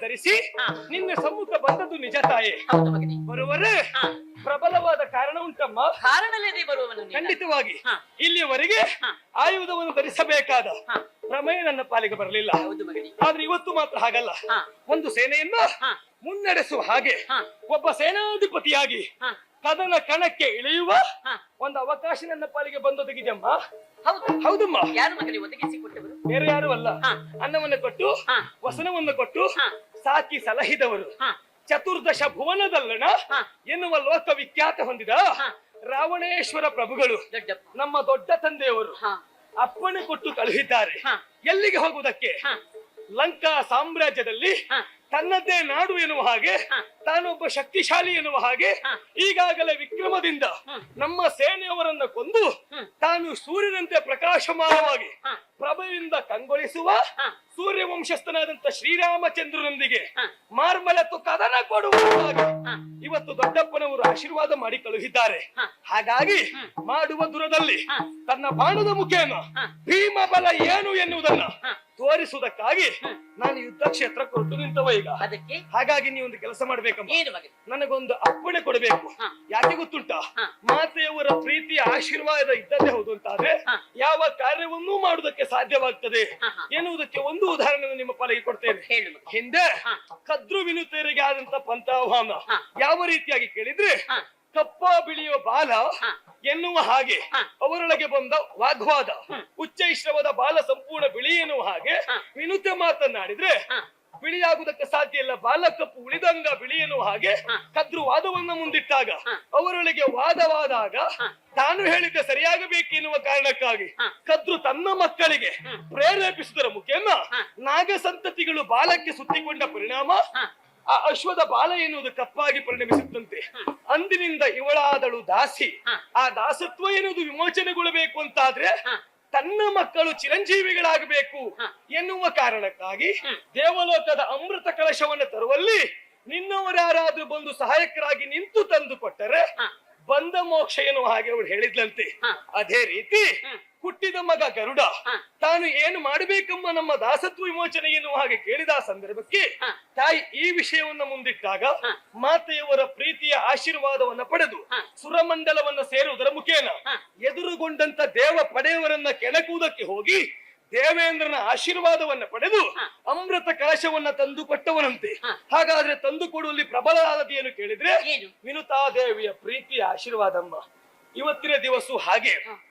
ಧರಿಸಿ. ನಿನ್ನ ಸಮ್ಮುಖ ಬಂದದ್ದು ನಿಜ ತಾಯೇ. ಬರುವರೆ. ಪ್ರಬಲವಾದ ಕಾರಣ ಉಂಟಮ್ಮ. ಬರುವವನು ಖಂಡಿತವಾಗಿ. ಇಲ್ಲಿಯವರೆಗೆ ಆಯುಧವನ್ನು ಧರಿಸಬೇಕಾದ. ಪ್ರಮೇಯ ನನ್ನ ಪಾಲಿಗೆ ಬರಲಿಲ್ಲ. ಆದ್ರೆ ಇವತ್ತು ಮಾತ್ರ ಹಾಗಲ್ಲ. ಒಂದು ಸೇನೆಯನ್ನ ಮುನ್ನಡೆಸುವ ಹಾಗೆ ಒಬ್ಬ ಸೇನಾಧಿಪತಿಯಾಗಿ ಕದನ ಕಣಕ್ಕೆ ಇಳಿಯುವ ಒಂದು ಅವಕಾಶ ನನ್ನ ಪಾಲಿಗೆ ಬಂದೊದಗಿದೆಯಮ್ಮ. ಹೌದು. ಹೌದಮ್ಮ. ಯಾರು ಮಗನೇ ಒದಗಿಸಿ ಕೊಟ್ಟವರು? ಬೇರೆ ಯಾರು ಅಲ್ಲ. ಅನ್ನವನ್ನು ಕೊಟ್ಟು ವಸನವನ್ನು ಕೊಟ್ಟು ಸಾಕಿ ಸಲಹಿದವರು. ಚತುರ್ದಶ ಭುವನದಲ್ಲಣ. ಎನ್ನುವ ಲೋಕ ವಿಖ್ಯಾತ ಹೊಂದಿದ. ರಾವಣೇಶ್ವರ ಪ್ರಭುಗಳು ನಮ್ಮ ದೊಡ್ಡ ತಂದೆಯವರು ಅಪ್ಪಣೆ ಕೊಟ್ಟು ಕಳುಹಿದ್ದಾರೆ. ಎಲ್ಲಿಗೆ ಹೋಗುವುದಕ್ಕೆ? ಲಂಕಾ ಸಾಮ್ರಾಜ್ಯದಲ್ಲಿ ತನ್ನದೇ ನಾಡು ಎನ್ನುವ ಹಾಗೆ. ತಾನೊಬ್ಬ ಶಕ್ತಿಶಾಲಿ ಎನ್ನುವ ಹಾಗೆ ಈಗಾಗಲೇ ವಿಕ್ರಮದಿಂದ ನಮ್ಮ ಸೇನೆಯವರನ್ನ ಕೊಂದು ತಾನು ಸೂರ್ಯನಂತೆ ಪ್ರಕಾಶಮಾನವಾಗಿ ಪ್ರಭೆಯಿಂದ ಕಂಗೊಳಿಸುವ ಸೂರ್ಯವಂಶಸ್ಥನಾದಂತ ಸೂರ್ಯ ವಂಶಸ್ಥನಾದಂತ ಶ್ರೀರಾಮಚಂದ್ರನೊಂದಿಗೆ ಮಾರ್ಮಲತ್ತು ಕದನ ಕೊಡುವ ಹಾಗೆ ಇವತ್ತು ದೊಡ್ಡಪ್ಪನವರು ಆಶೀರ್ವಾದ ಮಾಡಿ ಕಳುಹಿದ್ದಾರೆ. ಹಾಗಾಗಿ. ಮಾಡುವ ದುರದಲ್ಲಿ ತನ್ನ ಬಾಣದ ಮುಖೇನ ಭೀಮಬಲ ಭೀಮ ಬಲ ಏನು ಎನ್ನುವುದನ್ನ. ತೋರಿಸುವುದಕ್ಕಾಗಿ. ನಾನು ಯುದ್ಧ ಕ್ಷೇತ್ರ ಕೊಟ್ಟು ನಿಂತವ ಈಗ. ಅದಕ್ಕೆ? ಹಾಗಾಗಿ ನೀವು ಒಂದು ಕೆಲಸ ಮಾಡ್ಬೇಕಮ್ಮ. ಏನು ಮಗನೇ? ನನಗೊಂದು ಅಪ್ಪಣೆ ಕೊಡಬೇಕು. ಯಾಕೆ ಗೊತ್ತುಂಟ? ಮಾತೆಯವರ ಪ್ರೀತಿಯ ಆಶೀರ್ವಾದ ಇದ್ದದ್ದೇ ಹೌದು ಅಂತಾದ್ರೆ ಹಾ. ಯಾವ ಕಾರ್ಯವನ್ನೂ ಮಾಡುವುದಕ್ಕೆ ಸಾಧ್ಯವಾಗ್ತದೆ ಹಾ, ಹಾ. ಎನ್ನುವುದಕ್ಕೆ ಒಂದು ಉದಾಹರಣೆ ನಿಮ್ಮ ಪಾಲಿಗೆ ಕೊಡ್ತೇನೆ. ಹೇಳು ಹಿಂದೆ ಹಾ. ಕದ್ರು ವಿನುತೆಯರಿಗೆ ಆದಂತ ಪಂಥಾಹ್ವಾನ ಹಾ. ಯಾವ ರೀತಿಯಾಗಿ ಕೇಳಿದ್ರೆ ಹಾ. ಕಪ್ಪ ಬಿಳಿಯುವ ಬಾಲ ಎನ್ನುವ ಹಾಗೆ. ಅವರೊಳಗೆ ಬಂದ ವಾಗ್ವಾದ. ಉಚ್ಚೈಶ್ರವದ ಬಾಲ ಸಂಪೂರ್ಣ ಬಿಳಿ ಎನ್ನುವ ಹಾಗೆ ವಿನೂತ ಮಾತನಾಡಿದ್ರೆ ಬಿಳಿಯಾಗುವುದಕ್ಕೆ ಸಾಧ್ಯ ಇಲ್ಲ ಬಾಲ ಕಪ್ಪು ಉಳಿದಂಗ ಬಿಳಿ ಎನ್ನುವ ಹಾಗೆ. ಕದ್ರು ವಾದವನ್ನು ಮುಂದಿಟ್ಟಾಗ. ಅವರೊಳಗೆ ವಾದವಾದಾಗ. ತಾನು ಹೇಳಿದ್ದೆ ಸರಿಯಾಗಬೇಕೆನ್ನುವ ಕಾರಣಕ್ಕಾಗಿ. ಕದ್ರು ತನ್ನ ಮಕ್ಕಳಿಗೆ ಪ್ರೇರೇಪಿಸಿದರ ಪ್ರೇರೇಪಿಸುವುದರ ಮುಖೇನ ಹಾ. ನಾಗ ಸಂತತಿಗಳು ಬಾಲಕ್ಕೆ ಸುತ್ತಿಕೊಂಡ ಪರಿಣಾಮ ಆ ಅಶ್ವದ ಬಾಲ ಎನ್ನುವುದು ಕಪ್ಪಾಗಿ ಪರಿಣಮಿಸುತ್ತಂತೆ ಅಂದಿನಿಂದ ಇವಳಾದಳು ದಾಸಿ. ಆ ದಾಸತ್ವ ಎನ್ನುವುದು ವಿಮೋಚನೆಗೊಳ್ಳಬೇಕು ಅಂತಾದ್ರೆ ತನ್ನ ಮಕ್ಕಳು ಚಿರಂಜೀವಿಗಳಾಗಬೇಕು ಎನ್ನುವ ಕಾರಣಕ್ಕಾಗಿ. ದೇವಲೋಕದ ಅಮೃತ ಕಲಶವನ್ನು ತರುವಲ್ಲಿ ನಿನ್ನವರಾರಾದ್ರೂ ಬಂದು ಸಹಾಯಕರಾಗಿ ನಿಂತು ತಂದು ಕೊಟ್ಟರೆ ಬಂದ ಮೋಕ್ಷ ಎನ್ನುವ ಹಾಗೆ ಅವಳು ಹೇಳಿದ್ಲಂತೆ. ಅದೇ ರೀತಿ. ಹುಟ್ಟಿದ ಮಗ ಗರುಡ ತಾನು ಏನು ಮಾಡಬೇಕೆಂಬ ನಮ್ಮ ದಾಸತ್ವ ವಿಮೋಚನೆ ಎನ್ನುವ ಹಾಗೆ ಕೇಳಿದ ಸಂದರ್ಭಕ್ಕೆ ತಾಯಿ ಈ ವಿಷಯವನ್ನ ಮುಂದಿಟ್ಟಾಗ ಮಾತೆಯವರ ಪ್ರೀತಿಯ ಆಶೀರ್ವಾದವನ್ನ ಪಡೆದು. ಸುರಮಂಡಲವನ್ನ ಸೇರುವುದರ ಮುಖೇನ ಎದುರುಗೊಂಡಂತ ದೇವ ಪಡೆಯವರನ್ನ ಕೆಣಕುವುದಕ್ಕೆ ಹೋಗಿ ದೇವೇಂದ್ರನ ಆಶೀರ್ವಾದವನ್ನ ಪಡೆದು ಅಮೃತ ಕಲಶವನ್ನ ತಂದು ಕೊಟ್ಟವನಂತೆ. ಹಾಗಾದ್ರೆ ತಂದು ಕೊಡುವಲ್ಲಿ ಪ್ರಬಲವಾದದ್ದು ಏನು? ಕೇಳಿದ್ರೆ ವಿನುತಾ ದೇವಿಯ ಪ್ರೀತಿಯ ಆಶೀರ್ವಾದಮ್ಮ. ಇವತ್ತಿನ ದಿವಸ ಹಾಗೆ.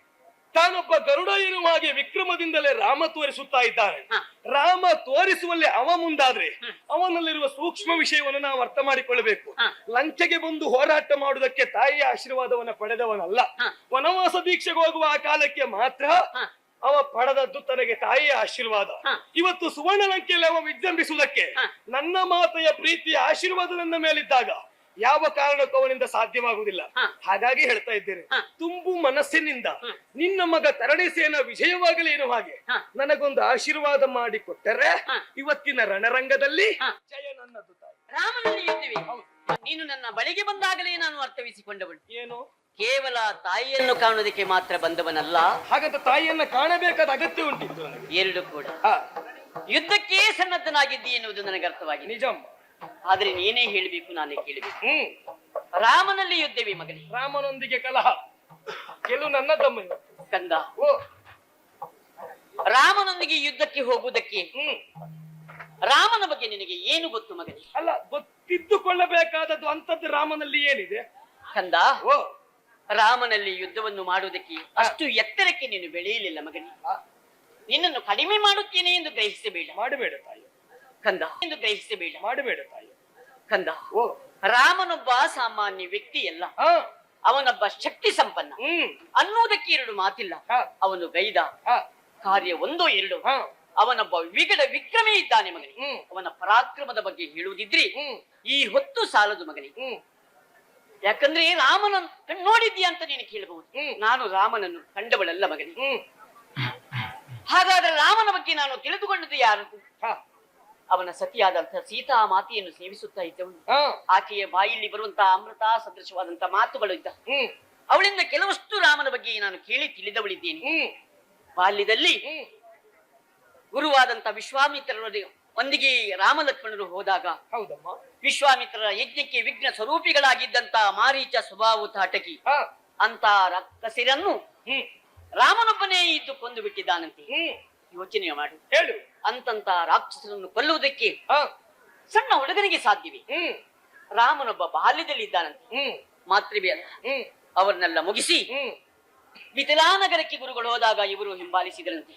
ತಾನೊಬ್ಬ ಗರುಡ ಎನ್ನುವ ಹಾಗೆ ವಿಕ್ರಮದಿಂದಲೇ ರಾಮ ತೋರಿಸುತ್ತಾ ಇದ್ದಾನೆ. ರಾಮ ತೋರಿಸುವಲ್ಲಿ ಅವ ಮುಂದಾದ್ರೆ. ಅವನಲ್ಲಿರುವ ಸೂಕ್ಷ್ಮ ವಿಷಯವನ್ನು ನಾವು ಅರ್ಥ ಮಾಡಿಕೊಳ್ಳಬೇಕು. ಲಂಚಗೆ ಬಂದು ಹೋರಾಟ ಮಾಡುವುದಕ್ಕೆ ತಾಯಿಯ ಆಶೀರ್ವಾದವನ್ನ ಪಡೆದವನಲ್ಲ. ವನವಾಸ ದೀಕ್ಷೆಗೆ ಹೋಗುವ ಆ ಕಾಲಕ್ಕೆ ಮಾತ್ರ ಅವ ಪಡೆದದ್ದು ತನಗೆ ತಾಯಿಯ ಆಶೀರ್ವಾದ. ಇವತ್ತು ಸುವರ್ಣ ಲಂಕೆಯಲ್ಲಿ ಅವ ವಿಜೃಂಭಿಸುವುದಕ್ಕೆ ನನ್ನ ಮಾತೆಯ ಪ್ರೀತಿಯ ಆಶೀರ್ವಾದ ನನ್ನ ಮೇಲಿದ್ದಾಗ ಯಾವ ಕಾರಣಕ್ಕೂ ಅವನಿಂದ ಸಾಧ್ಯವಾಗುವುದಿಲ್ಲ. ಹಾಗಾಗಿ ಹೇಳ್ತಾ ಇದ್ದೇನೆ. ತುಂಬು ಮನಸ್ಸಿನಿಂದ ನಿನ್ನ ಮಗ ತರಣಿ ಸೇನ ವಿಜಯವಾಗಲಿ ಏನು ಹಾಗೆ. ನನಗೊಂದು ಆಶೀರ್ವಾದ ಮಾಡಿ ಕೊಟ್ಟರೆ ಇವತ್ತಿನ ರಣರಂಗದಲ್ಲಿ ಜಯ ನನ್ನದು ತಾಯಿ. ರಾಮನಲ್ಲಿ ನೀನು ನನ್ನ ಬಳಿಗೆ ಬಂದಾಗಲೇ ನಾನು ಅರ್ಥವಿಸಿಕೊಂಡವಳು ಏನು? ಕೇವಲ ತಾಯಿಯನ್ನು ಕಾಣುವುದಕ್ಕೆ ಮಾತ್ರ ಬಂದವನಲ್ಲ. ಹಾಗಂತ ತಾಯಿಯನ್ನು ಕಾಣಬೇಕಾದ ಅಗತ್ಯ ಉಂಟಿತ್ತು ನನಗೆ ಎರಡು ಕೂಡ. ಯುದ್ಧಕ್ಕೆ ಸನ್ನದ್ಧನಾಗಿದ್ದಿ ಎನ್ನುವುದು ನನಗೆ ಅರ್ಥವಾಗಿದೆ. ನಿಜ. ಆದ್ರೆ ನೀನೇ ಹೇಳಬೇಕು ನಾನೇ ಕೇಳಬೇಕು. ಹ್ಮ್. ರಾಮನಲ್ಲಿ ಯುದ್ಧವೇ ಮಗನೇ. ರಾಮನೊಂದಿಗೆ ಕಲಹ. ಕೆಲವು ನನ್ನ ತಮ್ಮ ಕಂದ. ಓ. ರಾಮನೊಂದಿಗೆ ಯುದ್ಧಕ್ಕೆ ಹೋಗುವುದಕ್ಕೆ ಹ್ಮ್. ರಾಮನ ಬಗ್ಗೆ ನಿನಗೆ ಏನು ಗೊತ್ತು ಮಗನೇ? ಅಲ್ಲ ಗೊತ್ತಿದ್ದುಕೊಳ್ಳಬೇಕಾದದ್ದು ಅಂತದ್ದು ರಾಮನಲ್ಲಿ ಏನಿದೆ? ಕಂದ. ಓ. ರಾಮನಲ್ಲಿ ಯುದ್ಧವನ್ನು ಮಾಡುವುದಕ್ಕೆ ಅಷ್ಟು ಎತ್ತರಕ್ಕೆ ನೀನು ಬೆಳೆಯಲಿಲ್ಲ ಮಗನೇ. ನಿನ್ನನ್ನು ಕಡಿಮೆ ಮಾಡುತ್ತೇನೆ ಎಂದು ಗ್ರಹಿಸಬೇಡ. ಮಾಡಬೇಡ ತಾಯಿ. ಕಂದ. ಎಂದು ಗ್ರಹಿಸಬೇಡ. ಮಾಡಬೇಡ ತಾಯಿ. ಕಂದ. ಓ. ರಾಮನೊಬ್ಬ ಸಾಮಾನ್ಯ ವ್ಯಕ್ತಿಯಲ್ಲ. ಅವನೊಬ್ಬ ಶಕ್ತಿ ಸಂಪನ್ನ. ಅನ್ನೋದಕ್ಕೆ ಅನ್ನುವುದಕ್ಕೆ ಎರಡು ಮಾತಿಲ್ಲ. ಅವನು ಗೈದ. ಕಾರ್ಯ ಒಂದೋ ಎರಡು. ಅವನೊಬ್ಬ ವಿಗಡ ವಿಕ್ರಮೇ ಇದ್ದಾನೆ ಮಗನಿ. ಅವನ ಪರಾಕ್ರಮದ ಬಗ್ಗೆ ಹೇಳುವುದಿದ್ರೆ ಈ ಹೊತ್ತು ಸಾಲದು ಮಗನೇ. ಯಾಕಂದ್ರೆ ರಾಮನ ನೋಡಿದ್ಯಾ ಅಂತ ನೀನು ಕೇಳಬಹುದು. ನಾನು ರಾಮನನ್ನು ಕಂಡವಳಲ್ಲ ಮಗನಿಗೆ ಹಾಗಾದ್ರೆ ರಾಮನ ಬಗ್ಗೆ ನಾನು ತಿಳಿದುಕೊಂಡದ್ದು ಯಾರು? ಅವನ ಸತಿಯಾದಂತಹ ಸೀತಾ ಮಾತೆಯನ್ನು ಸೇವಿಸುತ್ತಾ ಇದ್ದವನು. ಆಕೆಯ ಬಾಯಿಯಲ್ಲಿ ಬರುವಂತಹ ಅಮೃತ ಸದೃಶವಾದಂತಹ ಮಾತುಗಳು ಇದ್ದ. ಅವಳಿಂದ ಕೆಲವಷ್ಟು ರಾಮನ ಬಗ್ಗೆ ನಾನು ಕೇಳಿ ತಿಳಿದವಳಿದ್ದೇನೆ. ಬಾಲ್ಯದಲ್ಲಿ ಗುರುವಾದಂತಹ ಗುರುವಾದಂತ ವಿಶ್ವಾಮಿತ್ರರೊಂದಿಗೆ ಒಂದಿಗೆ ರಾಮಲಕ್ಷ್ಮಣರು ಹೋದಾಗ ಹೌದಮ್ಮ. ವಿಶ್ವಾಮಿತ್ರರ ಯಜ್ಞಕ್ಕೆ ವಿಘ್ನ ಸ್ವರೂಪಿಗಳಾಗಿದ್ದಂತ ಮಾರೀಚ ಸ್ವಭಾವ ತಾಟಕಿ ಅಂತ ರಕ್ತಸಿರನ್ನು ರಾಮನೊಬ್ಬನೇ ಇದ್ದು ಕೊಂದು ಬಿಟ್ಟಿದ್ದಾನಂತೆ. ಯೋಚನೆ ಮಾಡಿ. ಹೇಳು. ಅಂತಂತ ರಾಕ್ಷಸರನ್ನು ಕೊಲ್ಲುವುದಕ್ಕೆ ಸಣ್ಣ ಹುಡುಗನಿಗೆ ಸಾಧ್ಯವೇ? ರಾಮನೊಬ್ಬ ಬಾಲ್ಯದಲ್ಲಿ ಇದ್ದಾನಂತೆ. ಮಾತ್ರವೇ ಅಲ್ಲ. ಅವರನ್ನೆಲ್ಲ ಮುಗಿಸಿ ಹ್ಮ್. ಮಿಥಿಲಾ ಗುರುಗಳು ಹೋದಾಗ ಇವರು ಹಿಂಬಾಲಿಸಿದರಂತೆ.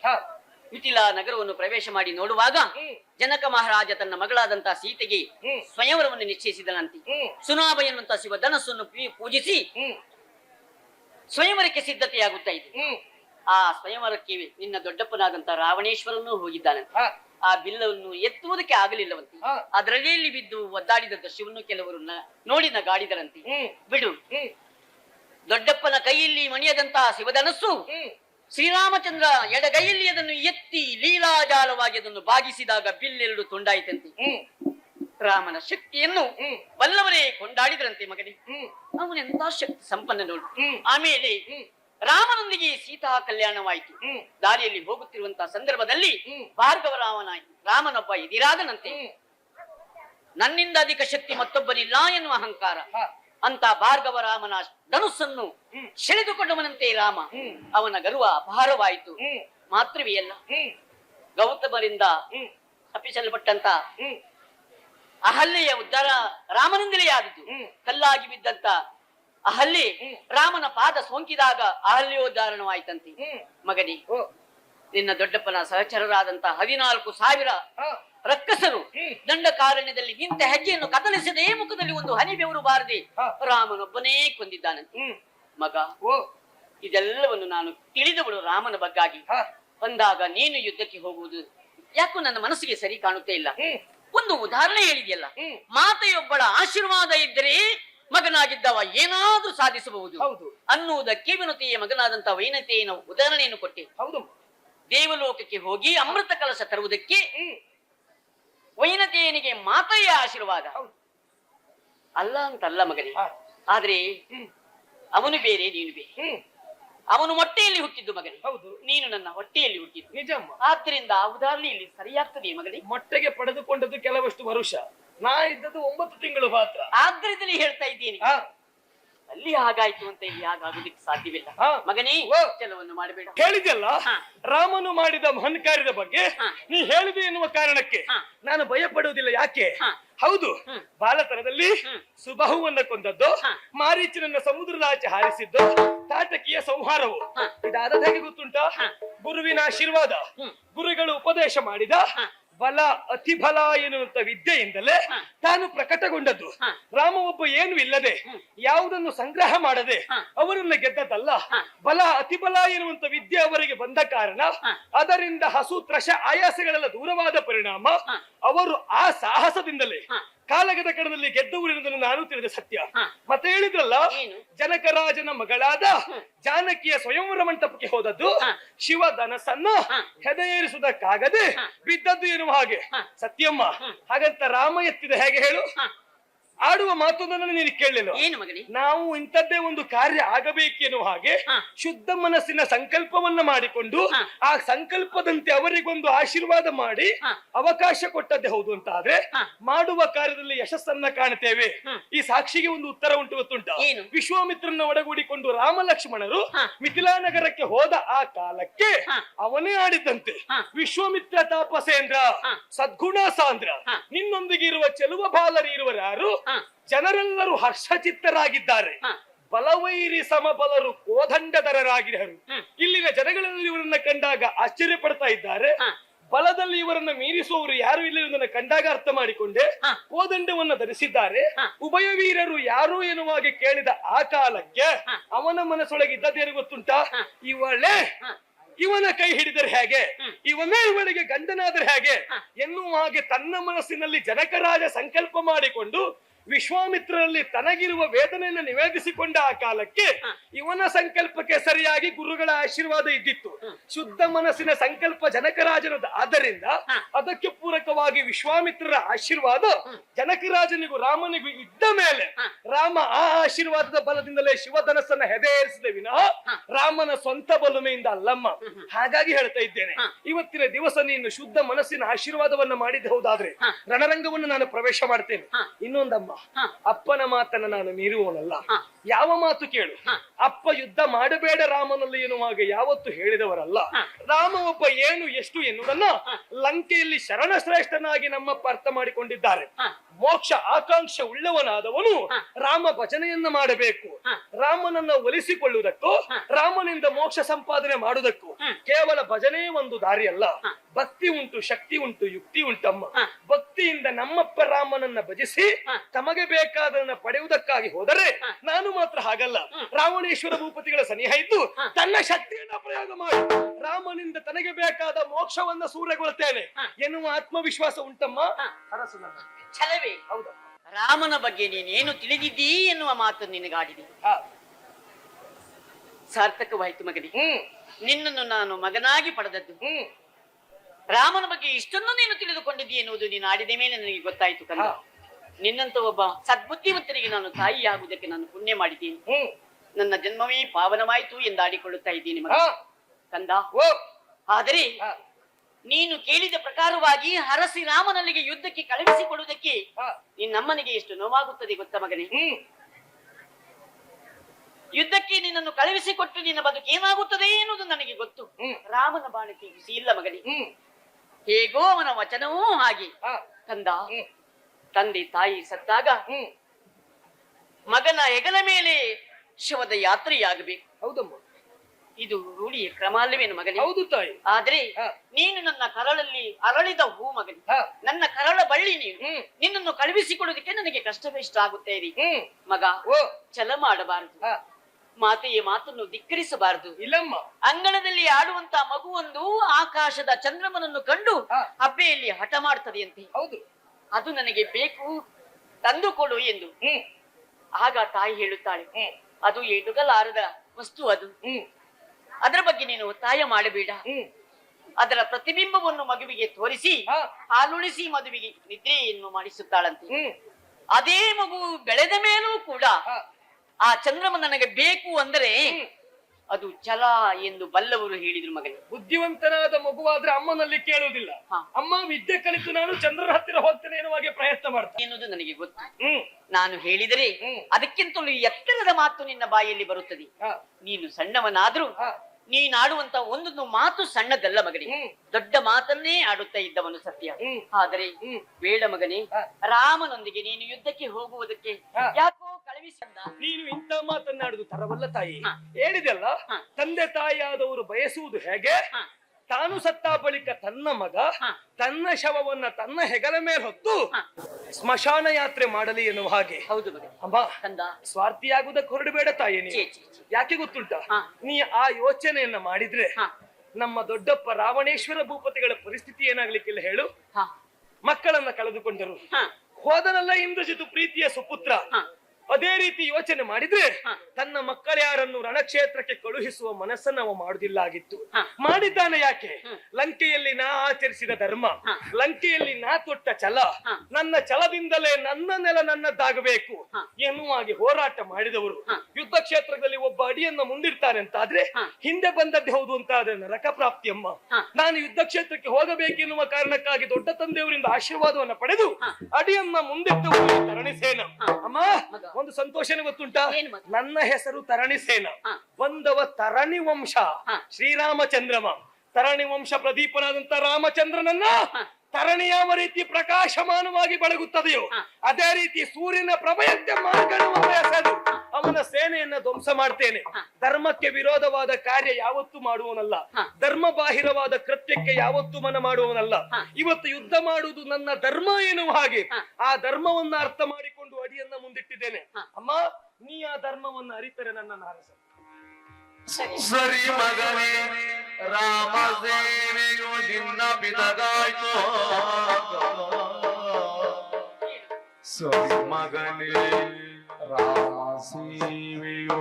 ಮಿಥಿಲಾ ನಗರವನ್ನು ಪ್ರವೇಶ ಮಾಡಿ ನೋಡುವಾಗ ಜನಕ ಮಹಾರಾಜ ತನ್ನ ಮಗಳಾದಂತಹ ಸೀತೆಗೆ ಸ್ವಯಂವರವನ್ನು ನಿಶ್ಚಯಿಸಿದನಂತೆ. ಸುನಾಭ ಎನ್ನುವಂತಹ ಶಿವ ಧನಸ್ಸನ್ನು ಪೂಜಿಸಿ ಸ್ವಯಂವರಕ್ಕೆ ಸಿದ್ಧತೆಯಾಗುತ್ತಾ ಇದೆ. ಆ ಸ್ವಯಂವರಕ್ಕೆ ನಿನ್ನ ದೊಡ್ಡಪ್ಪನಾದಂತ ರಾವಣೇಶ್ವರನು ಹೋಗಿದ್ದಾನಂತೆ ಆ ಬಿಲ್ಲವನ್ನು ಎತ್ತುವುದಕ್ಕೆ ಆಗಲಿಲ್ಲವಂತೆ. ಅದರಲ್ಲಿ ಬಿದ್ದು ಒದ್ದಾಡಿದ ದೃಶ್ಯವನ್ನು ಕೆಲವರು ನೋಡಿನ ನೋಡಿ ನಗಾಡಿದರಂತೆ. ಬಿಡು. ದೊಡ್ಡಪ್ಪನ ಕೈಯಲ್ಲಿ ಮಣಿಯದಂತಹ ಶಿವಧನಸ್ಸು ಶ್ರೀರಾಮಚಂದ್ರ ಎಡಗೈಯಲ್ಲಿ ಅದನ್ನು ಎತ್ತಿ ಲೀಲಾಜಾಲವಾಗಿ ಅದನ್ನು ಬಾಗಿಸಿದಾಗ ಬಿಲ್ಲೆರಡು ತುಂಡಾಯಿತಂತೆ. ರಾಮನ ಶಕ್ತಿಯನ್ನು ಬಲ್ಲವರೇ ಕೊಂಡಾಡಿದರಂತೆ ಮಗನೇ. ಅವನೆಂತ ಶಕ್ತಿ ಸಂಪನ್ನ ನೋಡು. ಆಮೇಲೆ ರಾಮನೊಂದಿಗೆ ಸೀತಾ ಕಲ್ಯಾಣವಾಯಿತು. ದಾರಿಯಲ್ಲಿ ಹೋಗುತ್ತಿರುವಂತಹ ಸಂದರ್ಭದಲ್ಲಿ. ಭಾರ್ಗವ ರಾಮನ ರಾಮನೊಬ್ಬ ಎದಿರಾದನಂತೆ. ನನ್ನಿಂದ ಅಧಿಕ ಶಕ್ತಿ ಮತ್ತೊಬ್ಬರಿಲ್ಲ ಎನ್ನುವ ಅಹಂಕಾರ. ಅಂತ ಭಾರ್ಗವ ರಾಮನ ಧನುಸ್ಸನ್ನು ಸೆಳೆದುಕೊಂಡವನಂತೆ ರಾಮ. ಅವನ ಗರ್ವ ಅಪಾರವಾಯಿತು. ಹ್ಮ್. ಮಾತ್ರವೇ ಅಲ್ಲ ಗೌತಮರಿಂದ ತಪ್ಪಿಸಲ್ಪಟ್ಟಂತ ಅಹಲ್ಲಿಯ ಅಹಲ್ಯೆಯ ಉದ್ಧಾರ ರಾಮನಿಂದಲೇ ಆದಿತು. ಕಲ್ಲಾಗಿ ಬಿದ್ದಂತ ಅಹಲ್ಯೆ ರಾಮನ ಪಾದ ಸೋಂಕಿದಾಗ ಅಹಲ್ಯೋದ್ಧಾರಣವಾಯ್ತಂತೆ ಮಗನಿ ನಿನ್ನ ದೊಡ್ಡಪ್ಪನ ಸಹಚರರಾದಂತ ಹದಿನಾಲ್ಕು ಸಾವಿರ ರಕ್ಕಸರು ದಂಡ ದಂಡಕಾರಣ್ಯದಲ್ಲಿ ನಿಂತ ಹೆಜ್ಜೆಯನ್ನು ಕದಲಿಸದೇ ಮುಖದಲ್ಲಿ ಒಂದು ಹನಿ ಬೆವರು ಬಾರದೆ. ರಾಮನೊಬ್ಬನೇ ಕೊಂದಿದ್ದಾನಂತೆ ಮಗ ಓ. ಇದೆಲ್ಲವನ್ನು ನಾನು ತಿಳಿದವಳು ರಾಮನ ಬಗ್ಗಾಗಿ. ಬಂದಾಗ ನೀನು ಯುದ್ಧಕ್ಕೆ ಹೋಗುವುದು ಯಾಕೋ ನನ್ನ ಮನಸ್ಸಿಗೆ ಸರಿ ಕಾಣುತ್ತೇ ಇಲ್ಲ. ಒಂದು ಉದಾಹರಣೆ ಹೇಳಿದೆಯಲ್ಲ ಮಾತೆಯೊಬ್ಬಳ ಆಶೀರ್ವಾದ ಇದ್ದರೆ ಮಗನಾಗಿದ್ದವ ಏನಾದ್ರೂ ಸಾಧಿಸಬಹುದು. ಹೌದು. ಅನ್ನುವುದಕ್ಕೆ ವಿನತೆಯ ಮಗನಾದಂತ ವೈನತೆಯನ್ನು ಉದಾಹರಣೆಯನ್ನು ಕೊಟ್ಟೆ. ಹೌದು. ದೇವಲೋಕಕ್ಕೆ ಹೋಗಿ ಅಮೃತ ಕಲಶ ತರುವುದಕ್ಕೆ ಹ್ಮ್ ವೈನತೆಯನಿಗೆ ಮಾತೆಯ ಆಶೀರ್ವಾದ. ಅಲ್ಲ ಅಂತಲ್ಲ ಮಗನೇ ಆದ್ರೆ ಅವನು ಬೇರೆ ನೀನು ಬೇರೆ. ಅವನು ಮೊಟ್ಟೆಯಲ್ಲಿ ಹುಟ್ಟಿದ್ದು ಮಗನೇ ಹೌದು. ನೀನು ನನ್ನ ಹೊಟ್ಟೆಯಲ್ಲಿ ಹುಟ್ಟಿದ್ದು. ನಿಜಮ್ಮ. ಆದ್ರಿಂದ ಉದಾಹರಣೆ ಇಲ್ಲಿ ಸರಿಯಾಗ್ತದೆ ಮಗನೇ? ಮೊಟ್ಟೆಗೆ ಪಡೆದುಕೊಂಡದ್ದು ಕೆಲವಷ್ಟು ವರುಷ. ನಾ ಇದ್ದದ್ದು ಒಂಬತ್ತು ತಿಂಗಳು ಮಾತ್ರ. ಆದ್ರಿಂದಲೇ ಹೇಳ್ತಾ ಇದ್ದೀನಿ. ಅಲ್ಲಿ ಹಾಗಾಯ್ತು ಅಂತ ಇಲ್ಲಿ ಹಾಗಾಗುದಕ್ಕೆ ಸಾಧ್ಯವಿಲ್ಲ ಹಾ. ಮಗನೇ ಓ. ಕೆಲವನ್ನು ಮಾಡಬೇಡ ಕೇಳಿದ್ಯಲ್ಲ ಹಾ. ರಾಮನು ಮಾಡಿದ ಮಹನ್ ಕಾರ್ಯದ ಬಗ್ಗೆ ಹಾ. ನೀ ಹೇಳಿದೆ ಎನ್ನುವ ಕಾರಣಕ್ಕೆ ಹಾ. ನಾನು ಭಯ ಪಡುವುದಿಲ್ಲ ಯಾಕೆ ಹಾ. ಹೌದು ಹ್ಮ್. ಬಾಲತನದಲ್ಲಿ ಹ್ಮ್. ಸುಬಾಹುವನ್ನ ಕೊಂದದ್ದು ಹಾ. ಮಾರೀಚನನ್ನ ಸಮುದ್ರದ ಆಚೆ ಹಾರಿಸಿದ್ದು ತಾಟಕಿಯ ಸಂಹಾರವು ಹಾ. ಇದಾದ ಹೇಗೆ ಗೊತ್ತುಂಟ ಹಾ. ಗುರುವಿನ ಆಶೀರ್ವಾದ ಹ್ಮ್. ಗುರುಗಳು ಉಪದೇಶ ಮಾಡಿದ ಹಾ. ಬಲ ಅತಿಬಲ ಎನ್ನುವಂತ ವಿದ್ಯೆಯಿಂದಲೇ ತಾನು ಪ್ರಕಟಗೊಂಡದ್ದು. ರಾಮ ಒಬ್ಬ ಏನು ಇಲ್ಲದೆ ಯಾವುದನ್ನು ಸಂಗ್ರಹ ಮಾಡದೆ ಅವರನ್ನು ಗೆದ್ದದಲ್ಲ ಬಲ ಅತಿಬಲ ಎನ್ನುವಂತ ವಿದ್ಯೆ ಅವರಿಗೆ ಬಂದ ಕಾರಣ ಅದರಿಂದ ಹಸು ತ್ರಶ ಆಯಾಸಗಳೆಲ್ಲ ದೂರವಾದ ಪರಿಣಾಮ ಅವರು ಆ ಸಾಹಸದಿಂದಲೇ. ಕಾಲಗದ ಕಣದಲ್ಲಿ ಗೆದ್ದು ಎನ್ನುವುದನ್ನು ನಾನು ತಿಳಿದ ಸತ್ಯ ಮತ್ತೆ ಹೇಳಿದ್ರಲ್ಲ? ಜನಕರಾಜನ ಮಗಳಾದ ಜಾನಕಿಯ ಸ್ವಯಂವರ ಮಂಟಪಕ್ಕೆ ಹೋದದ್ದು. ಶಿವ ಧನಸನ್ನ. ಹೆದೆಯೇರಿಸುವುದಕ್ಕಾಗದೆ ಬಿದ್ದದ್ದು ಎನ್ನುವ ಹಾಗೆ ಸತ್ಯಮ್ಮ ಹಾಗಂತ ರಾಮ ಎತ್ತಿದ ಹೇಗೆ ಹೇಳು. ಆಡುವ ಮಾತೊಂದನ್ನು ನೀನು ಕೇಳಲಿಲ್ಲ ಏನು ಮಗನೇ ನಾವು ಇಂಥದ್ದೇ ಒಂದು ಕಾರ್ಯ ಆಗಬೇಕೆನ್ನುವ ಹಾಗೆ ಹಾ. ಶುದ್ಧ ಮನಸ್ಸಿನ ಸಂಕಲ್ಪವನ್ನ ಮಾಡಿಕೊಂಡು ಹಾ. ಆ ಸಂಕಲ್ಪದಂತೆ ಅವರಿಗೊಂದು ಆಶೀರ್ವಾದ ಮಾಡಿ ಹಾ. ಅವಕಾಶ ಕೊಟ್ಟದ್ದೇ ಹೌದು ಅಂತ ಆದ್ರೆ ಹಾ. ಮಾಡುವ ಕಾರ್ಯದಲ್ಲಿ ಯಶಸ್ಸನ್ನ ಕಾಣುತ್ತೇವೆ ಹ್ಮ್. ಈ ಸಾಕ್ಷಿಗೆ ಒಂದು ಉತ್ತರ ಉಂಟು ಗೊತ್ತುಂಟ ಏನು? ವಿಶ್ವಾಮಿತ್ರನ ಒಡಗೂಡಿಕೊಂಡು ರಾಮ ಲಕ್ಷ್ಮಣರು ಹಾ. ಮಿಥಿಲಾ ನಗರಕ್ಕೆ ಹೋದ ಆ ಕಾಲಕ್ಕೆ ಹಾ. ಅವನೇ ಆಡಿದ್ದಂತೆ ಹಾ. ವಿಶ್ವಾಮಿತ್ರ ತಾಪಸೇಂದ್ರ ಹಾ. ಸದ್ಗುಣ ಸಾಂದ್ರ ಹಾ. ನಿನ್ನೊಂದಿಗೆ ಇರುವ ಚೆಲುವ ಬಾಲರಿ ಇರುವರು ಯಾರು ಹಾ. ಜನರೆಲ್ಲರೂ ಹರ್ಷಚಿತ್ತರಾಗಿದ್ದಾರೆ. ಬಲವೈರಿ ಸಮಬಲರು ಕೋದಂಡದರರಾಗಿರರು ಇಲ್ಲಿನ ಜನಗಳೆಲ್ಲ ಇವರನ್ನ ಕಂಡಾಗ ಆಶ್ಚರ್ಯ ಪಡ್ತಾ ಇದ್ದಾರೆ ಬಲದಲ್ಲಿ ಇವರನ್ನ ಮೀರಿಸುವವರು ಯಾರು ಇಲ್ಲ ಎಂಬುದನ್ನ ಕಂಡಾಗ ಅರ್ಥ ಮಾಡಿಕೊಂಡೆ. ಕೋದಂಡವನ್ನ ಧರಿಸಿದ್ದಾರೆ. ಉಭಯ ವೀರರು ಯಾರು ಎನ್ನುವಾಗಿ ಕೇಳಿದ ಆ ಕಾಲಕ್ಕೆ ಅವನ ಮನಸ್ಸೊಳಗೆ ಇದ್ದದ್ದೇನು ಗೊತ್ತುಂಟಾ? ಇವಳೆ ಇವನ ಕೈ ಹಿಡಿದರೆ ಹೇಗೆ. ಇವನೇ ಇವಳಿಗೆ ಗಂಡನಾದರೆ ಹೇಗೆ. ಎನ್ನುವ ಹಾಗೆ ತನ್ನ ಮನಸ್ಸಿನಲ್ಲಿ ಜನಕರಾಜ ಸಂಕಲ್ಪ ಮಾಡಿಕೊಂಡು ವಿಶ್ವಾಮಿತ್ರರಲ್ಲಿ ತನಗಿರುವ ವೇದನೆಯನ್ನು ನಿವೇದಿಸಿಕೊಂಡ ಆ ಕಾಲಕ್ಕೆ ಇವನ ಸಂಕಲ್ಪಕ್ಕೆ ಸರಿಯಾಗಿ ಗುರುಗಳ ಆಶೀರ್ವಾದ ಇದ್ದಿತ್ತು. ಶುದ್ಧ ಮನಸ್ಸಿನ ಸಂಕಲ್ಪ ಜನಕರಾಜನದ. ಆದ್ದರಿಂದ ಅದಕ್ಕೆ ಪೂರಕವಾಗಿ ವಿಶ್ವಾಮಿತ್ರರ ಆಶೀರ್ವಾದ ಜನಕರಾಜನಿಗೂ ರಾಮನಿಗೂ ಇದ್ದ ಮೇಲೆ ರಾಮ ಆ ಆಶೀರ್ವಾದದ ಬಲದಿಂದಲೇ ಶಿವಧನಸ್ಸನ್ನ ಹೆದೆಯೇರಿಸಿದ ವಿನಃ ರಾಮನ ಸ್ವಂತ ಬಲುಮೆಯಿಂದ ಅಲ್ಲಮ್ಮ. ಹಾಗಾಗಿ ಹೇಳ್ತಾ ಇದ್ದೇನೆ. ಇವತ್ತಿನ ದಿವಸ ನೀನು ಶುದ್ಧ ಮನಸ್ಸಿನ ಆಶೀರ್ವಾದವನ್ನ ಮಾಡಿದ ಹೌದಾದ್ರೆ. ರಣರಂಗವನ್ನು ನಾನು ಪ್ರವೇಶ ಮಾಡ್ತೇನೆ. ಇನ್ನೊಂದಮ್ಮ ಅಪ್ಪನ ಮಾತನ್ನ ನಾನು ಮೀರುವವನಲ್ಲ. ಯಾವ ಮಾತು ಕೇಳು. ಅಪ್ಪ ಯುದ್ಧ ಮಾಡಬೇಡ ರಾಮನಲ್ಲಿ ಎನ್ನುವಾಗ ಯಾವತ್ತು ಹೇಳಿದವರಲ್ಲ. ರಾಮ ಒಬ್ಬ ಏನು ಎಷ್ಟು ಎನ್ನುವುದನ್ನ ಲಂಕೆಯಲ್ಲಿ ಶರಣ ಶ್ರೇಷ್ಠನಾಗಿ ನಮ್ಮಪ್ಪ ಅರ್ಥ ಮಾಡಿಕೊಂಡಿದ್ದಾರೆ. ಮೋಕ್ಷ ಆಕಾಂಕ್ಷೆ ಉಳ್ಳವನಾದವನು ರಾಮ ಭಜನೆಯನ್ನ ಮಾಡಬೇಕು. ರಾಮನನ್ನ ಒಲಿಸಿಕೊಳ್ಳುವುದಕ್ಕೂ ರಾಮನಿಂದ ಮೋಕ್ಷ ಸಂಪಾದನೆ ಮಾಡುವುದಕ್ಕೂ ಕೇವಲ ಭಜನೆ ಒಂದು ದಾರಿ ಅಲ್ಲ ಭಕ್ತಿ ಉಂಟು ಶಕ್ತಿ ಉಂಟು ಯುಕ್ತಿ ಉಂಟಮ್ಮ. ಭಕ್ತಿಯಿಂದ ನಮ್ಮಪ್ಪ ರಾಮನನ್ನ ಭಜಿಸಿ ತಮಗೆ ಬೇಕಾದನ್ನ ಪಡೆಯುವುದಕ್ಕಾಗಿ ಹೋದರೆ ನಾನು ಮಾತ್ರ ಹಾಗಲ್ಲ. ರಾವಣೇಶ್ವರ ಭೂಪತಿಗಳ ಸನಿಹ ಇದ್ದು ತನ್ನ ಶಕ್ತಿಯನ್ನ ಪ್ರಯೋಗ ಮಾಡಿ. ರಾಮನಿಂದ ತನಗೆ ಬೇಕಾದ ಮೋಕ್ಷವನ್ನ ಸೂರೆಗೊಳ್ತೇನೆ ಹ. ಎನ್ನುವ ಆತ್ಮವಿಶ್ವಾಸ ಉಂಟಮ್ಮ. ಹೌದಾ. ರಾಮನ ಬಗ್ಗೆ ನೀನೇನು ತಿಳಿದಿದ್ದೀ ಎನ್ನುವ ಮಾತು ನಿನಗಾಡಿದೆ ಸಾರ್ಥಕವಾಯಿತು ಮಗನಿ. ಹ್ಮ್. ನಿನ್ನನ್ನು ನಾನು ಮಗನಾಗಿ ಪಡೆದದ್ದು. ಹ್ಮ್. ರಾಮನ ಬಗ್ಗೆ ಇಷ್ಟನ್ನು ನೀನು ತಿಳಿದುಕೊಂಡಿದ್ದೀ ಎನ್ನುವುದು ನೀನು ಆಡಿದ ಮೇಲೆ ನನಗೆ ಗೊತ್ತಾಯಿತು ಕಂದ. ನಿನ್ನಂತ ಒಬ್ಬ ಸದ್ಬುದ್ಧಿವಂತನಿಗೆ ನಾನು ತಾಯಿಯಾಗುವುದಕ್ಕೆ ನಾನು ಪುಣ್ಯ ಮಾಡಿದ್ದೀನಿ. ಹ್ಮ್. ನನ್ನ ಜನ್ಮವೇ ಪಾವನವಾಯಿತು ಎಂದು ಆಡಿಕೊಳ್ಳುತ್ತಾ ಇದ್ದೀನಿ ಮಗ. ಕಂದ. ಓ. ಆದರೆ. ನೀನು ಕೇಳಿದ ಪ್ರಕಾರವಾಗಿ ಹರಸಿ ರಾಮನಲ್ಲಿಗೆ ಯುದ್ಧಕ್ಕೆ ಕಳುಹಿಸಿಕೊಡುವುದಕ್ಕೆ ನೀನ್ ನಿನ್ನಮ್ಮನಿಗೆ ಎಷ್ಟು ನೋವಾಗುತ್ತದೆ ಗೊತ್ತ ಮಗನೇ? ಯುದ್ಧಕ್ಕೆ ನಿನ್ನನ್ನು ಕಳುಹಿಸಿಕೊಟ್ಟು ನಿನ್ನ ಬದುಕು ಏನಾಗುತ್ತದೆ ಎನ್ನುವುದು ನನಗೆ ಗೊತ್ತು. ರಾಮನ ಬಾಣಕ್ಕೆ ಬಿಸಿ ಇಲ್ಲ ಮಗನೇ. ಹ್ಮ್. ಹೇಗೋ ಅವನ ವಚನವೂ ಹಾಗೆ. ತಂದ ತಂದೆ ತಾಯಿ ಸತ್ತಾಗ ಹ್ಮ್. ಮಗನ ಹೆಗಲ ಮೇಲೆ ಶವದ ಯಾತ್ರೆಯಾಗಬೇಕು. ಹೌದಮ್ಮ. ಇದು ರೂಢಿ ಕ್ರಮ ಅಲ್ಲವೇನು ಮಗನೇ. ಹೌದು ತಾಯಿ. ಆದ್ರೆ ಹ. ನೀನು ನನ್ನ ಕರಳಲ್ಲಿ ಅರಳಿದ ಹೂ ಮಗನಿ. ಹ. ನನ್ನ ಕರಳ ಬಳ್ಳಿ ನೀನು. ಹ್ಮ್. ನಿನ್ನನ್ನು ಕಳುಹಿಸಿಕೊಡೋದಕ್ಕೆ ನನಗೆ ಕಷ್ಟವೇ ಇಷ್ಟ ಆಗುತ್ತೆ ರೀ ಹ್ಮ್. ಮಗ ಓ. ಛಲ ಮಾಡಬಾರದು. ಹ. ಮಾತೆಯ ಮಾತನ್ನು ಧಿಕ್ಕರಿಸಬಾರದು. ಇಲ್ಲಮ್ಮ. ಅಂಗಳದಲ್ಲಿ ಆಡುವಂತ ಮಗುವೊಂದು ಆಕಾಶದ ಚಂದ್ರಮನನ್ನು ಕಂಡು ಹ. ಹಬ್ಬೆಯಲ್ಲಿ ಹಠ ಮಾಡ್ತದೆಯಂತೆ. ಹೌದು. ಅದು ನನಗೆ ಬೇಕು ತಂದುಕೊಡು ಎಂದು. ಹ್ಮ್. ಆಗ ತಾಯಿ ಹೇಳುತ್ತಾಳೆ ಹ್ಮ್. ಅದು ಎಟುಗಲಾರದ ವಸ್ತು ಅದು. ಹ್ಮ್. ಅದರ ಬಗ್ಗೆ ನೀನು ಒತ್ತಾಯ ಮಾಡಬೇಡ. ಅದರ ಪ್ರತಿಬಿಂಬವನ್ನು ಮಗುವಿಗೆ ತೋರಿಸಿ. ಹಾಲುಣಿಸಿ ಮದುವೆಗೆ ನಿದ್ರೆಯನ್ನು ಮಾಡಿಸುತ್ತಾಳಂತೆ. ಅದೇ ಮಗು ಬೆಳೆದ ಮೇಲೂ ಕೂಡ ಆ ಚಂದ್ರಮ ನನಗೆ ಬೇಕು ಅಂದರೆ. ಅದು ಛಲ ಎಂದು ಬಲ್ಲವರು ಹೇಳಿದ್ರು ಮಗನೇ ಬುದ್ಧಿವಂತನಾದ ಮಗುವಾದ್ರೆ ಅಮ್ಮನಲ್ಲಿ ಕೇಳುವುದಿಲ್ಲ ಹ. ಅಮ್ಮ ವಿದ್ಯೆ ಕಲಿತು ನಾನು ಚಂದ್ರನ ಹತ್ತಿರ ಹೋಗ್ತೇನೆ ಎನ್ನುವ ಹಾಗೆ ಪ್ರಯತ್ನ ಮಾಡ್ತಾನೆ ಎನ್ನುವುದು ನನಗೆ ಗೊತ್ತು ಹ್ಮ್ ನಾನು ಹೇಳಿದರೆ ಹ್ಮ್. ಅದಕ್ಕಿಂತಲೂ ಎತ್ತರದ ಮಾತು ನಿನ್ನ ಬಾಯಲ್ಲಿ ಬರುತ್ತದೆ ಹ. ನೀನು ಸಣ್ಣವನಾದ್ರೂ ಹ. ನೀನಾಡುವಂತ ಒಂದೊಂದು ಮಾತು ಸಣ್ಣದಲ್ಲ ಮಗನೇ ಹ್ಮ್. ದೊಡ್ಡ ಮಾತನ್ನೇ ಆಡುತ್ತಾ ಇದ್ದವನು ಸತ್ಯ ಹ್ಮ್. ಆದರೆ ಹ್ಮ್. ಬೇಡ ಮಗನೇ ಹ. ರಾಮನೊಂದಿಗೆ ನೀನು ಯುದ್ಧಕ್ಕೆ ಹೋಗುವುದಕ್ಕೆ ಹ. ಯಾಕೋ ನೀನು ಇಂತ ಮಾತನ್ನಾಡುದು ತರವಲ್ಲ ತಾಯಿ. ಹೇಳಿದೆಲ್ಲ. ತಂದೆ ತಾಯಿಯಾದವರು ಬಯಸುವುದು ಹೇಗೆ ತಾನು ಸತ್ತ ಬಳಿಕ ತನ್ನ ಮಗ. ತನ್ನ ಶವವನ್ನ ತನ್ನ ಹೆಗಲ ಮೇಲೆ ಹೊತ್ತು ಸ್ಮಶಾನ ಯಾತ್ರೆ ಮಾಡಲಿ ಎನ್ನುವ ಹಾಗೆ ಹೌದು ಅಬ್ಬಾ ಅಮ್ಮ ಸ್ವಾರ್ಥಿಯಾಗುವುದಕ್ಕೆ ಹೊರಡಬೇಡ ತಾಯಿ ನೀ. ಯಾಕೆ ಗೊತ್ತುಂಟ. ನೀ ಆ ಯೋಚನೆಯನ್ನ ಮಾಡಿದ್ರೆ. ನಮ್ಮ ದೊಡ್ಡಪ್ಪ ರಾವಣೇಶ್ವರ ಭೂಪತಿಗಳ ಪರಿಸ್ಥಿತಿ ಏನಾಗ್ಲಿಕ್ಕಿಲ್ಲ ಹೇಳು. ಮಕ್ಕಳನ್ನ ಕಳೆದುಕೊಂಡರು. ಹೋದನಲ್ಲ ಇಂದ್ರಜಿತು ಪ್ರೀತಿಯ ಸುಪುತ್ರ. ಅದೇ ರೀತಿ ಯೋಚನೆ ಮಾಡಿದ್ರೆ. ತನ್ನ ಮಕ್ಕಳ್ಯಾರನ್ನು ರಣಕ್ಷೇತ್ರಕ್ಕೆ ಕಳುಹಿಸುವ ಮನಸ್ಸನ್ನು ಅವ ಮಾಡುದಿಲ್ಲ ಆಗಿತ್ತು. ಮಾಡಿದ್ದಾನೆ ಯಾಕೆ ಲಂಕೆಯಲ್ಲಿ ನಾ ಆಚರಿಸಿದ ಧರ್ಮ ಲಂಕೆಯಲ್ಲಿ ನಾ ತೊಟ್ಟ ಛಲ ನನ್ನ ಛಲದಿಂದಲೇ ನನ್ನ ನೆಲ ನನ್ನದ್ದಾಗಬೇಕು ಹ. ಎನ್ನುವ ಹಾಗೆ ಹೋರಾಟ ಮಾಡಿದವರು. ಯುದ್ಧ ಕ್ಷೇತ್ರದಲ್ಲಿ ಒಬ್ಬ ಅಡಿಯನ್ನ ಮುಂದಿಡ್ತಾರೆ ಅಂತಾದ್ರೆ. ಹಿಂದೆ ಬಂದದ್ದು ಹೌದು ಅಂತ ಆದ್ರೆ ನರಕ ಪ್ರಾಪ್ತಿಯಮ್ಮ. ನಾನು ಯುದ್ಧ ಕ್ಷೇತ್ರಕ್ಕೆ ಹೋಗಬೇಕೆನ್ನುವ ಕಾರಣಕ್ಕಾಗಿ ದೊಡ್ಡ ತಂದೆಯವರಿಂದ ಆಶೀರ್ವಾದವನ್ನ ಪಡೆದು. ಅಡಿಯನ್ನ ಮುಂದಿಟ್ಟವರು ತರಣಿಸೇನ ಅಮ್ಮ. ಒಂದು ಸಂತೋಷ ಗೊತ್ತುಂಟಾ ಏನು? ನನ್ನ ಹೆಸರು ತರಣಿ ಸೇನ ಬಂದವ ತರಣಿ ವಂಶ. ಶ್ರೀರಾಮಚಂದ್ರಮ ತರಣಿ ವಂಶ ಪ್ರದೀಪನಾದಂತ ರಾಮಚಂದ್ರನನ್ನ ಹ. ತರಣಿ ಯಾವ ರೀತಿ ಪ್ರಕಾಶಮಾನವಾಗಿ ಬೆಳಗುತ್ತದೆಯೋ ಅದೇ ರೀತಿ ಸೂರ್ಯನ ಪ್ರಭೆಯಂತೆ ಮಾರ್ಗಣವನ್ನು ಅವನ ಸೇನೆಯನ್ನ ಧ್ವಂಸ ಮಾಡ್ತೇನೆ. ಧರ್ಮಕ್ಕೆ ವಿರೋಧವಾದ ಕಾರ್ಯ ಯಾವತ್ತೂ ಮಾಡುವನಲ್ಲ. ಧರ್ಮ ಬಾಹಿರವಾದ ಕೃತ್ಯಕ್ಕೆ ಯಾವತ್ತೂ ಮನ ಮಾಡುವನಲ್ಲ. ಇವತ್ತು ಯುದ್ಧ ಮಾಡುವುದು ನನ್ನ ಧರ್ಮ ಎನ್ನುವ ಹಾಗೆ ಆ ಧರ್ಮವನ್ನ ಅರ್ಥ ಮಾಡಿಕೊಂಡು ಅಡಿಯನ್ನ ಮುಂದಿಟ್ಟಿದ್ದೇನೆ. ಅಮ್ಮ ನೀ ಆ ಧರ್ಮವನ್ನ ಅರಿತರೆ ನನ್ನ ಅರಸ ಸರಿ ಮಗನೇ, ರಾಮ ಸೇವೆಯು ನಿನ್ನ ಬಿದಗಾಯ್ತು. ಸರಿ ಮಗನೇ, ರಾಮ ಸೇವೆಯು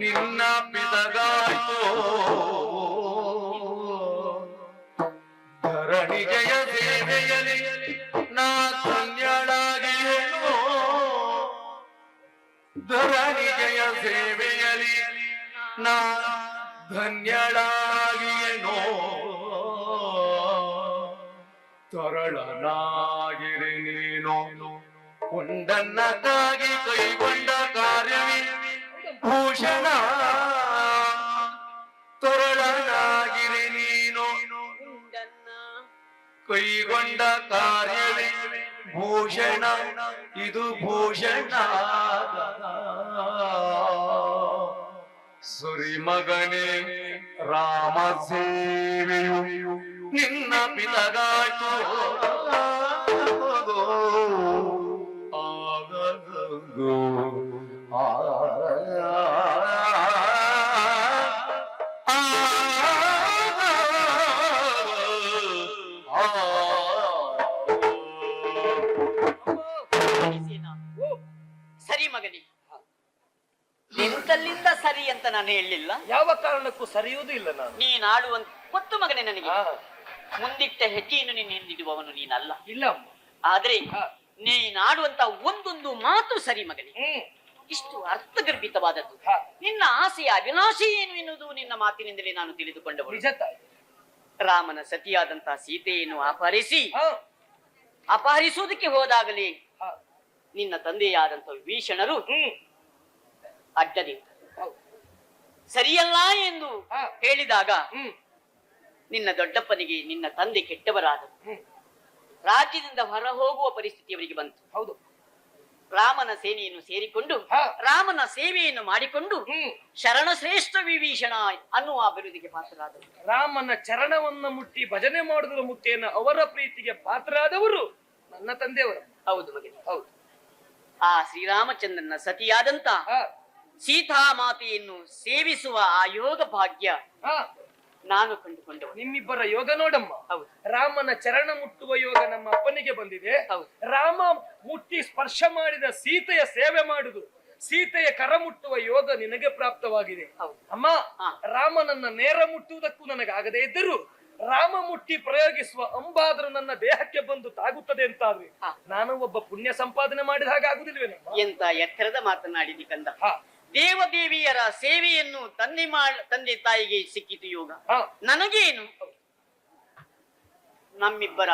ನಿನ್ನ ಪಿತಗಾಯ್ತು ಧರಣಿಗೆಯ ಸೇವೆಯಲಿ ನಾ ಧನ್ಯಳಾಗಿಯೇನು? ಧರಣಿಗೆಯ ಸೇವೆಯಲಿ ನಾ ಧನ್ಯಳಾಗಿಯೇನೋ ತರಳನಾಗಿರಿ ನೀನು. ಕೊಂಡನ್ನಕ್ಕಾಗಿ ಕೈಗೊಂಡ ಕಾರ್ಯವೇ. ಭೂಷಣ. ತರಳನಾಗಿರಿ ನೀನು. ಕೈಗೊಂಡ ಕಾರ್ಯವೇ. ಭೂಷಣ. ಇದು ಭೂಷಣ ಸುರಿ ಮಗನೇ ರಾಮ ಸೇವೆಯು ನಿನ್ನ ಪಿತಗಾಯ್ತು ಆಗದು. ಆ ತಿಳಿಸೇನ? ಸರಿ ಮಗನಿ ನಿಂತಲ್ಲಿಂದ ಸರಿ ಅಂತ ನಾನು ಹೇಳಲಿಲ್ಲ. ಯಾವ ಕಾರಣಕ್ಕೂ ಸರಿಯುವುದೂ ಇಲ್ಲ ನಾನು. ನೀನ್ ಆಡುವಂತ ಗೊತ್ತು ಮಗನೇ ನನಗೆ. ಆ, ಮುಂದಿಟ್ಟ ಹೆಜ್ಜೆಯನ್ನು ನೀನು ಹಿಂದಿಡುವವನು ನೀನಲ್ಲ. ಇಲ್ಲ ಅಮ್ಮ. ಆದ್ರೆ ನೀನ್ ಆಡುವಂತ ಒಂದೊಂದು ಮಾತು ಸರಿ ಮಗನೇ. ಹ್ಮ್. ಇಷ್ಟು ಅರ್ಥಗರ್ಭಿತವಾದದ್ದು. ಹಾ, ನಿನ್ನ ಆಸೆಯ ಅವಿನಾಶಿ ಏನು ಎನ್ನುವುದು ನಿನ್ನ ಮಾತಿನಿಂದಲೇ ನಾನು ತಿಳಿದುಕೊಂಡವಳು. ನಿಜ ತಾಯಿ. ರಾಮನ ಸತಿಯಾದಂತಹ ಸೀತೆಯನ್ನು ಅಪಹರಿಸಿ ಹಾ, ಅಪಹರಿಸುವುದಕ್ಕೆ ಹೋದಾಗಲೇ ಹಾ, ನಿನ್ನ ತಂದೆಯಾದಂತ ವೀಷಣರು ಹ್ಮ್. ಅಡ್ಡದಿಂದ. ಸರಿಯಲ್ಲ ಎಂದು ಹೇಳಿದಾಗ ನಿನ್ನ ದೊಡ್ಡಪ್ಪನಿಗೆ ನಿನ್ನ ತಂದೆ ಕೆಟ್ಟವರಾದರು ರಾಜ್ಯದಿಂದ ಹೊರ ಹೋಗುವ ಪರಿಸ್ಥಿತಿ ಅವರಿಗೆ ಬಂತು. ಹೌದು. ರಾಮನ ಸೇನೆಯನ್ನು ಸೇರಿಕೊಂಡು ರಾಮನ ಸೇವೆಯನ್ನು ಮಾಡಿಕೊಂಡು ಶರಣ ಶ್ರೇಷ್ಠ ವಿಭೀಷಣ ಅನ್ನುವ ಅಭಿವೃದ್ಧಿಗೆ ಪಾತ್ರರಾದರು. ರಾಮನ ಚರಣವನ್ನ ಮುಟ್ಟಿ ಭಜನೆ ಮಾಡುವುದರ ಮುಖೇನ ಅವರ ಪ್ರೀತಿಗೆ ಪಾತ್ರರಾದವರು ನನ್ನ ತಂದೆಯವರು. ಹೌದು ಮಗನೇ. ಹೌದು. ಆ ಶ್ರೀರಾಮಚಂದ್ರನ ಸತಿಯಾದಂತ ಹಾ, ಸೀತಾ ಮಾತೆಯನ್ನು ಸೇವಿಸುವ ಆ ಯೋಗ ಭಾಗ್ಯ ಹಾ, ನಾನು ಕಂಡುಕೊಂಡೆ. ನಿಮ್ಮಿಬ್ಬರ ಯೋಗ ನೋಡಮ್ಮ. ಹೌದು. ರಾಮನ ಚರಣ ಮುಟ್ಟುವ ಯೋಗ ನಮ್ಮ ಅಪ್ಪನಿಗೆ ಬಂದಿದೆ. ಹೌದು. ರಾಮ ಮುಟ್ಟಿ ಸ್ಪರ್ಶ ಮಾಡಿದ ಸೀತೆಯ ಸೇವೆ ಮಾಡುದು. ಸೀತೆಯ ಕರ ಮುಟ್ಟುವ ಯೋಗ ನಿನಗೆ ಪ್ರಾಪ್ತವಾಗಿದೆ. ಅಮ್ಮ. ರಾಮನನ್ನ ನೇರ ಮುಟ್ಟುವುದಕ್ಕೂ ನನಗಾಗದೆ ಇದ್ದರೂ ರಾಮ ಮುಟ್ಟಿ ಪ್ರಯೋಗಿಸುವ ಅಂಬಾದರೂ ನನ್ನ ದೇಹಕ್ಕೆ ಬಂದು ತಾಗುತ್ತದೆ ಅಂತಾದ್ರೆ. ನಾನು ಒಬ್ಬ ಪುಣ್ಯ ಸಂಪಾದನೆ ಮಾಡಿದ ಹಾಗೆ ಆಗುದಿಲ್ವೇನಮ್ಮ? ಎಂತ ಎತ್ತರದ ಮಾತನಾಡಿದಿ ಕಂದ. ಹಾ. ದೇವದೇವಿಯರ ಸೇವೆಯನ್ನು ತಂದೆ ಮಾಡ ತಂದೆ ತಾಯಿಗೆ ಸಿಕ್ಕಿತು ಯೋಗ. ನನಗೇನು? ನಮ್ಮಿಬ್ಬರ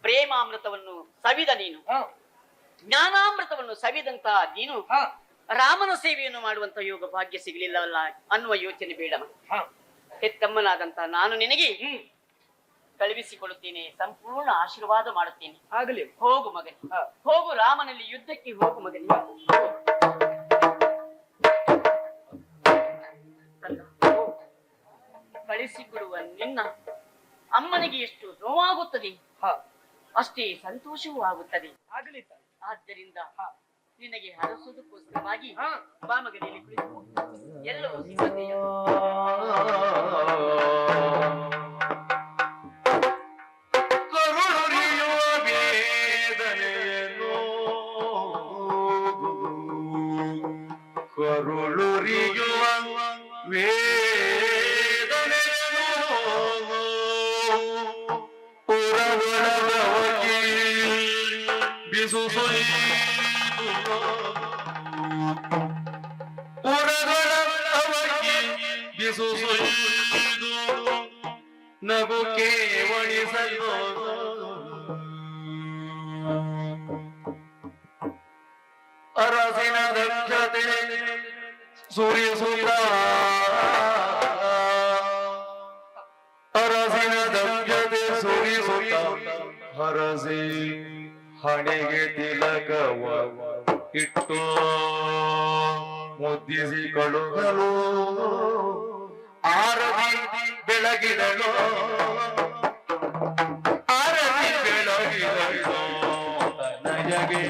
ಪ್ರೇಮಾಮೃತವನ್ನು ಸವಿದ ನೀನು. ಜ್ಞಾನಾಮೃತವನ್ನು ಸವಿದಂತ ನೀನು. ರಾಮನ ಸೇವೆಯನ್ನು ಮಾಡುವಂತ ಯೋಗ ಭಾಗ್ಯ ಸಿಗಲಿಲ್ಲವಲ್ಲ ಅನ್ನುವ ಯೋಚನೆ ಬೇಡ. ಹೆತ್ತಮ್ಮನಾದಂತಹ ಹೆತ್ತಮ್ಮನಾದಂತ ನಾನು ನಿನಗೆ ಕಳುಹಿಸಿಕೊಡುತ್ತೇನೆ. ಸಂಪೂರ್ಣ ಆಶೀರ್ವಾದ ಮಾಡುತ್ತೇನೆ. ಆಗಲಿ. ಹೋಗು ಮಗನಿ. ಹೋಗು ರಾಮನಲ್ಲಿ ಯುದ್ಧಕ್ಕೆ ಹೋಗು ಮಗನೇ. ಕಳಿಸಿಕೊಡುವ ನಿನ್ನ ಅಮ್ಮನಿಗೆ ಎಷ್ಟು ನೋವಾಗುತ್ತದೆ? ಹಾ ಅಷ್ಟೇ ಸಂತೋಷವೂ ಆಗುತ್ತದೆ. ಆಗಲಿ. ಆದ್ದರಿಂದ ಹಾ ನಿನಗೆ ಹರಸುವುದಕ್ಕೋಸ್ಕರವಾಗಿ ಹಾ. ಬಾ ಮಗನಲ್ಲಿ ಕುಳಿತು ಎಲ್ಲವೂ ಸಿದ್ಧತೆಯ ಕರುಳಿಯುವ ವೇದನೆಯನ್ನು ಕರುಳುರಿಯುವ ಬಿಸು ಪುರಗಳವಗೆ ಬಿಸು ಸೊಯ್ದು ನಗು ಕೇವಣಿಸಲು ಅರಸಿನ ದಕ್ಷತೆ ಸೂರ್ಯಸುತ ಇಟ್ಟು ಮುದ್ದಿಸಿ ಕಳುಗಲು ಆರತಿ ಬೆಳಗಿದಳು ಆರತಿ ಬೆಳಗಿದಳು ತನಯಗೆ